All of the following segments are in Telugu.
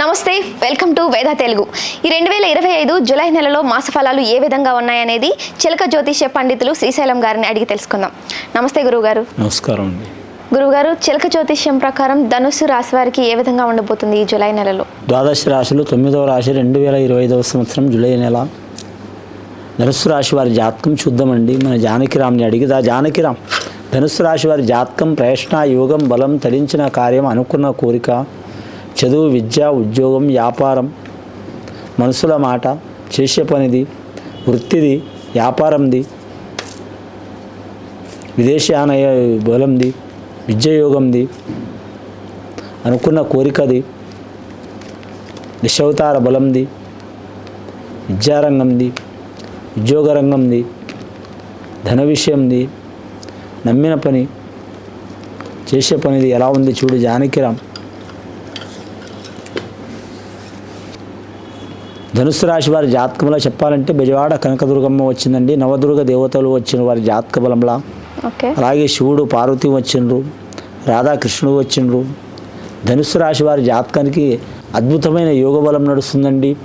నమస్తే వెల్కమ్ టు వేద తెలుగు. ఈ రెండు వేల ఇరవై ఐదు జూలై నెలలో మాస ఫలాలు ఏ విధంగా ఉన్నాయనేది చిలక జ్యోతిష్య పండితులు శ్రీశైలం గారిని అడిగి తెలుసుకుందాం. నమస్తే గురువుగారు. నమస్కారం అండి. గురువుగారు చిలక జ్యోతిష్యం ప్రకారం ధనుస్సు రాశి వారికి ఏ విధంగా ఉండబోతుంది ఈ జూలై నెలలో? ద్వాదశ రాశులు తొమ్మిదవ రాశి రెండు వేల ఇరవై ఐదవ సంవత్సరం జూలై నెల. ధనుస్సు రాశి వారి జాతకం చూద్దామండి. మన జానకిరామ్ని అడిగి జానకిరామ్ ధనుస్సు రాశి వారి జాతకం ప్రయత్న యోగం బలం తరించిన కార్యం అనుకున్న కోరిక చదువు విద్య ఉద్యోగం వ్యాపారం మనసుల మాట చేసే పనిది వృత్తిది వ్యాపారంది విదేశాన బలంది విద్యయోగంది అనుకున్న కోరికది దశావతార బలంది విద్యారంగంది ఉద్యోగ రంగంది ధన విషయంది నమ్మిన పని చేసే పనిది ఎలా ఉంది చూడు జానకిరామ్. ధనుసు రాశి వారి జాతకంలో చెప్పాలంటే బెజవాడ కనకదుర్గమ్మ వచ్చిందండి నవదుర్గ దేవతలు వచ్చిన వారి జాతక బలంలా. అలాగే శివుడు పార్వతి వచ్చిండ్రు రాధాకృష్ణుడు వచ్చిండ్రు. ధనుస్సు రాశి వారి జాతకానికి అద్భుతమైన యోగ బలం నడుస్తుందండి.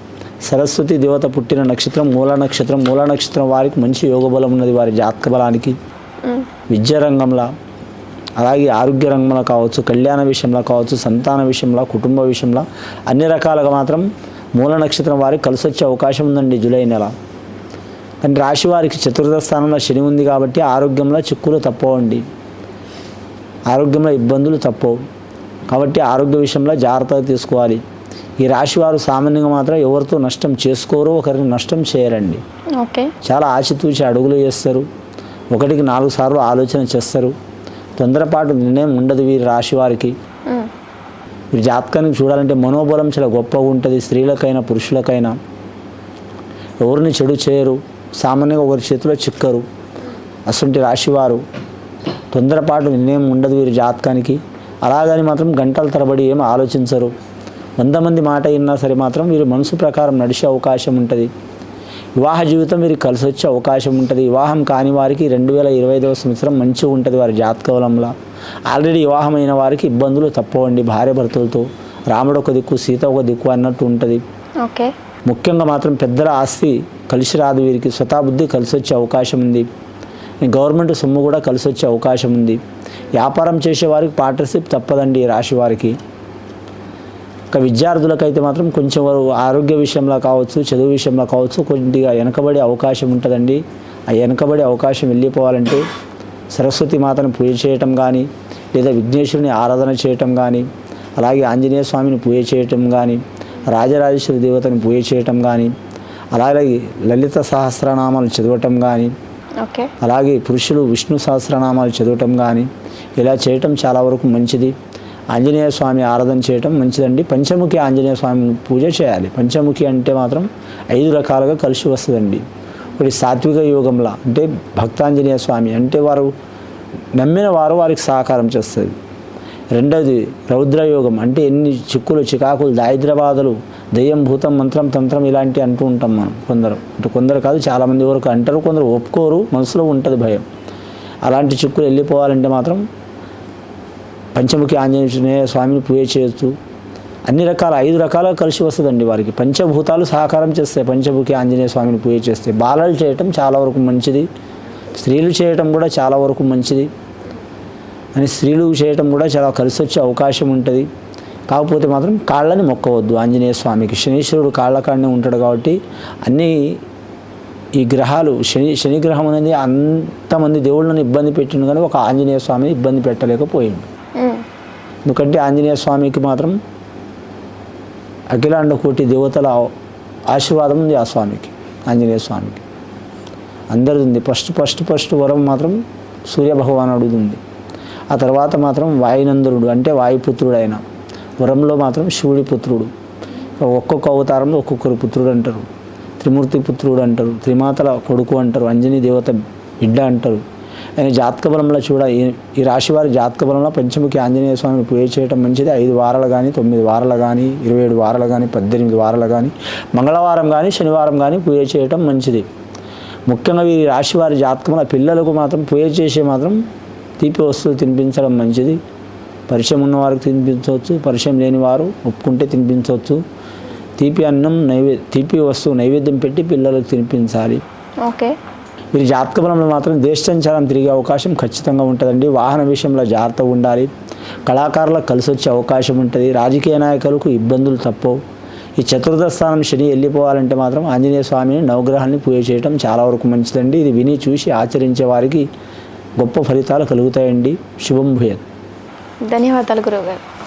సరస్వతి దేవత పుట్టిన నక్షత్రం మూల నక్షత్రం మూల నక్షత్రం వారికి మంచి యోగ బలం ఉన్నది వారి జాతక బలానికి. విద్యా రంగంలో అలాగే ఆరోగ్య రంగంలో కావచ్చు కళ్యాణ విషయంలో కావచ్చు సంతాన విషయంలో కుటుంబ విషయంలో అన్ని రకాలుగా మాత్రం మూల నక్షత్రం వారికి కలిసి వచ్చే అవకాశం ఉందండి జూలై నెల. కానీ రాశి వారికి చతుర్థ స్థానంలో శని ఉంది కాబట్టి ఆరోగ్యంలో చిక్కులు తప్పవండి. ఆరోగ్యంలో ఇబ్బందులు తప్పవు. కాబట్టి ఆరోగ్య విషయంలో జాగ్రత్తగా తీసుకోవాలి. ఈ రాశి వారు సామాన్యంగా మాత్రం ఎవరితో నష్టం చేసుకోరు ఒకరిని నష్టం చేయరండి. ఓకే. చాలా ఆచితూచి అడుగులు వేస్తారు. ఒకటికి నాలుగు సార్లు ఆలోచన చేస్తారు. తొందరపాటు నిర్ణయం ఉండదు వీరి రాశి వారికి. మీరు వీరి జాతకానికి చూడాలంటే మనోబలం చాలా గొప్పగా ఉంటుంది స్త్రీలకైనా పురుషులకైనా. ఎవరిని చెడు చేయరు సామాన్యంగా ఒకరి చేతిలో చిక్కరు. అసంటి రాశివారు తొందరపాటు నిర్ణయం ఉండదు వీరి జాతకానికి. అలాగని మాత్రం గంటల తరబడి ఏం ఆలోచించరు. వంద మంది మాట విన్నా సరే మాత్రం వీరు మనసు ప్రకారం నడిచే అవకాశం ఉంటుంది. వివాహ జీవితం వీరికి కలిసి వచ్చే అవకాశం ఉంటుంది. వివాహం కాని వారికి రెండు వేల ఇరవై ఐదవ సంవత్సరం మంచిగా ఉంటుంది వారి జాతక బలంలో ఆల్రెడీ వివాహమైన వారికి ఇబ్బందులు తప్పవండి భార్య భర్తలతో రాముడు ఒక దిక్కు సీత ఒక దిక్కు అన్నట్టు ఉంటుంది. ఓకే. ముఖ్యంగా మాత్రం పెద్దల ఆస్తి కలిసి రాదు వీరికి. స్వతాబుద్ధి కలిసి వచ్చే అవకాశం ఉంది. గవర్నమెంట్ సొమ్ము కూడా కలిసి వచ్చే అవకాశం ఉంది. వ్యాపారం చేసే వారికి పార్ట్నర్షిప్ తప్పదండి ఈ రాశి వారికి. విద్యార్థులకైతే మాత్రం కొంచెం వారు ఆరోగ్య విషయంలో కావచ్చు చదువు విషయంలో కావచ్చు కొద్దిగా వెనకబడే అవకాశం ఉంటుందండి. ఆ వెనకబడే అవకాశం వెళ్ళిపోవాలంటే సరస్వతి మాతను పూజ చేయటం కానీ లేదా విఘ్నేశ్వరుని ఆరాధన చేయటం కానీ అలాగే ఆంజనేయ స్వామిని పూజ చేయటం కానీ రాజరాజేశ్వరి దేవతని పూజ చేయటం కానీ అలాగే లలిత సహస్రనామాలు చదవటం కానీ అలాగే పురుషులు విష్ణు సహస్రనామాలు చదవటం కానీ ఇలా చేయటం చాలా వరకు మంచిది. ఆంజనేయ స్వామి ఆరాధన చేయటం మంచిదండి. పంచముఖి ఆంజనేయ స్వామి పూజ చేయాలి. పంచముఖి అంటే మాత్రం ఐదు రకాలుగా కలిసి వస్తుందండి. ఒకటి సాత్విక యోగంలా అంటే భక్తాంజనేయ స్వామి అంటే వారు నమ్మిన వారు వారికి సహకారం చేస్తుంది. రెండవది రౌద్రయోగం అంటే ఎన్ని చిక్కులు చికాకులు దారిద్రవాదులు దెయ్యం భూతం మంత్రం తంత్రం ఇలాంటి అంటూ ఉంటాం మనం కొందరు. అంటే కొందరు కాదు చాలామంది వరకు అంటారు కొందరు ఒప్పుకోరు మనసులో ఉంటుంది భయం. అలాంటి చిక్కులు వెళ్ళిపోవాలంటే మాత్రం పంచముఖి ఆంజనేయ స్వామిని పూజ చేయొచ్చు అన్ని రకాల ఐదు రకాల కలిసి వస్తుందండి వారికి. పంచభూతాలు సహకారం చేస్తాయి పంచముఖి ఆంజనేయ స్వామిని పూజ చేస్తే బాలలు చేయటం చాలా వరకు మంచిది. స్త్రీలు చేయటం కూడా చాలా వరకు మంచిది. అని స్త్రీలు చేయటం కూడా చాలా కలిసి వచ్చే అవకాశం ఉంటుంది. కాకపోతే మాత్రం కాళ్ళని మొక్కవద్దు ఆంజనేయ స్వామికి. శనీశ్వరుడు కాళ్ళ కాడనే ఉంటాడు కాబట్టి అన్నీ ఈ గ్రహాలు శని శనిగ్రహం అనేది అంతమంది దేవుళ్ళని ఇబ్బంది పెట్టిండు కానీ ఒక ఆంజనేయ స్వామిని ఇబ్బంది పెట్టలేకపోయిండు. ఎందుకంటే ఆంజనేయ స్వామికి మాత్రం అఖిలాండ కోటి దేవతల ఆశీర్వాదం ఉంది ఆ స్వామికి ఆంజనేయ స్వామికి. అందరిది ఉంది ఫస్ట్ ఫస్ట్ ఫస్ట్ వరం మాత్రం సూర్యభగవానుడిది ఉంది ఆ తర్వాత మాత్రం వాయునందరుడు అంటే వాయుపుత్రుడు ఆయన వరంలో మాత్రం శివుడి పుత్రుడు. ఒక్కొక్క అవతారంలో ఒక్కొక్కరు పుత్రుడు అంటారు. త్రిమూర్తి పుత్రుడు అంటారు. త్రిమాతల కొడుకు అంటారు. అంజనీ దేవత బిడ్డ అంటారు. ఆయన జాతక బలంలో చూడ ఈ- రాశి వారి జాతక బలంలో పంచముఖి ఆంజనేయ స్వామిని పూజ చేయటం మంచిది. ఐదు వారాలు కానీ తొమ్మిది వారాలు కానీ ఇరవై ఏడు వారాలు కానీ పద్దెనిమిది వారాలు కానీ మంగళవారం కానీ శనివారం కానీ పూజ చేయటం మంచిది. ముఖ్యంగా ఈ రాశి వారి జాతకంలో పిల్లలకు మాత్రం పూజ చేసే మాత్రం తీపి వస్తువులు తినిపించడం మంచిది. పరిచయం ఉన్నవారికి తినిపించవచ్చు. పరిచయం లేని వారు ఒప్పుకుంటే తినిపించవచ్చు. తీపి అన్నం నైవే తీపి వస్తువు నైవేద్యం పెట్టి పిల్లలకు తినిపించాలి. ఓకే. వీరి జాతక బలంలో మాత్రం దేశంచారం తిరిగే అవకాశం ఖచ్చితంగా ఉంటుందండి. వాహన విషయంలో జాగ్రత్తగా ఉండాలి. కళాకారులకు కలిసి వచ్చే అవకాశం ఉంటుంది. రాజకీయ నాయకులకు ఇబ్బందులు తప్పవు. ఈ చతుర్థ స్థానం శని వెళ్ళిపోవాలంటే మాత్రం ఆంజనేయ స్వామిని నవగ్రహాన్ని పూజ చేయడం చాలా వరకు మంచిదండి. ఇది విని చూసి ఆచరించే వారికి గొప్ప ఫలితాలు కలుగుతాయండి. శుభం భూయత్. ధన్యవాదాలు గురువుగారు